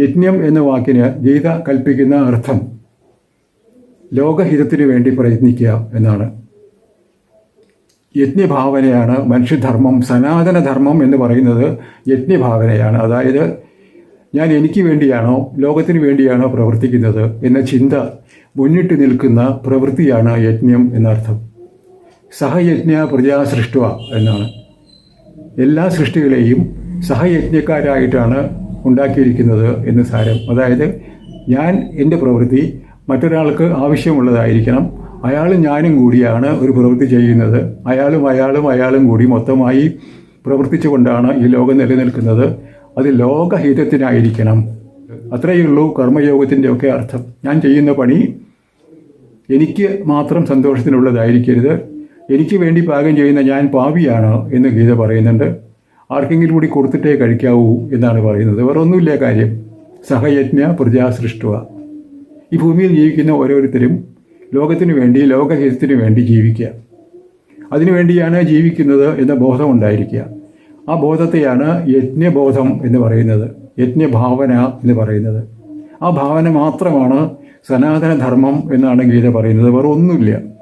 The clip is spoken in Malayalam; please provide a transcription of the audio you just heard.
യജ്ഞം എന്ന വാക്കിന് ഗീത കൽപ്പിക്കുന്ന അർത്ഥം ലോകഹിതത്തിന് വേണ്ടി പ്രയത്നിക്കുക എന്നാണ്. യജ്ഞഭാവനയാണ് മനുഷ്യധർമ്മം സനാതനധർമ്മം എന്ന് പറയുന്നത് യജ്ഞഭാവനയാണ്. അതായത് ഞാൻ എനിക്ക് വേണ്ടിയാണോ ലോകത്തിന് വേണ്ടിയാണോ പ്രവർത്തിക്കുന്നത് എന്ന ചിന്ത മുന്നിട്ട് നിൽക്കുന്ന പ്രവൃത്തിയാണ് യജ്ഞം എന്നർത്ഥം. സഹയജ്ഞ പ്രജാ സൃഷ്ടുവ എന്നാണ്. എല്ലാ സൃഷ്ടികളെയും സഹയജ്ഞക്കാരായിട്ടാണ് ഉണ്ടാക്കിയിരിക്കുന്നത് എന്ന് സാരം. അതായത് ഞാൻ എന്റെ പ്രവൃത്തി മറ്റൊരാൾക്ക് ആവശ്യമുള്ളതായിരിക്കണം. അയാളും ഞാനും കൂടിയാണ് ഒരു പ്രവൃത്തി ചെയ്യുന്നത്. അയാളും അയാളും അയാളും കൂടി മൊത്തമായി പ്രവർത്തിച്ചുകൊണ്ടാണ് ഈ ലോകം നിലനിൽക്കുന്നത്. അത് ലോകഹിതത്തിനായിരിക്കണം. അത്രയേ ഉള്ളൂ കർമ്മയോഗത്തിന്റെ ഒക്കെ അർത്ഥം. ഞാൻ ചെയ്യുന്ന പണി എനിക്ക് മാത്രം സന്തോഷത്തിനുള്ളതായിരിക്കരുത്. എനിക്ക് വേണ്ടി പാകം ചെയ്യുന്ന ഞാൻ പാവിയാണ് എന്ന് ഗീത പറയുന്നുണ്ട്. ആർക്കെങ്കിലും കൂടി കൊടുത്തിട്ടേ കഴിക്കാവൂ എന്നാണ് പറയുന്നത്. വേറെ ഒന്നുമില്ല കാര്യം. സഹയജ്ഞ പ്രജാസൃഷ്ടുവ. ഈ ഭൂമിയിൽ ജീവിക്കുന്ന ഓരോരുത്തരും ലോകത്തിന് വേണ്ടി ലോകഹിതത്തിന് വേണ്ടി ജീവിക്കുക. അതിനുവേണ്ടിയാണ് ജീവിക്കുന്നത് എന്ന ബോധം ഉണ്ടായിരിക്കുക. ആ ബോധത്തെയാണ് യജ്ഞബോധം എന്ന് പറയുന്നത്. യജ്ഞഭാവന എന്ന് പറയുന്നത്. ആ ഭാവന മാത്രമാണ് സനാതനധർമ്മം എന്നാണ് ഗീത പറയുന്നത്. വേറെ ഒന്നുമില്ല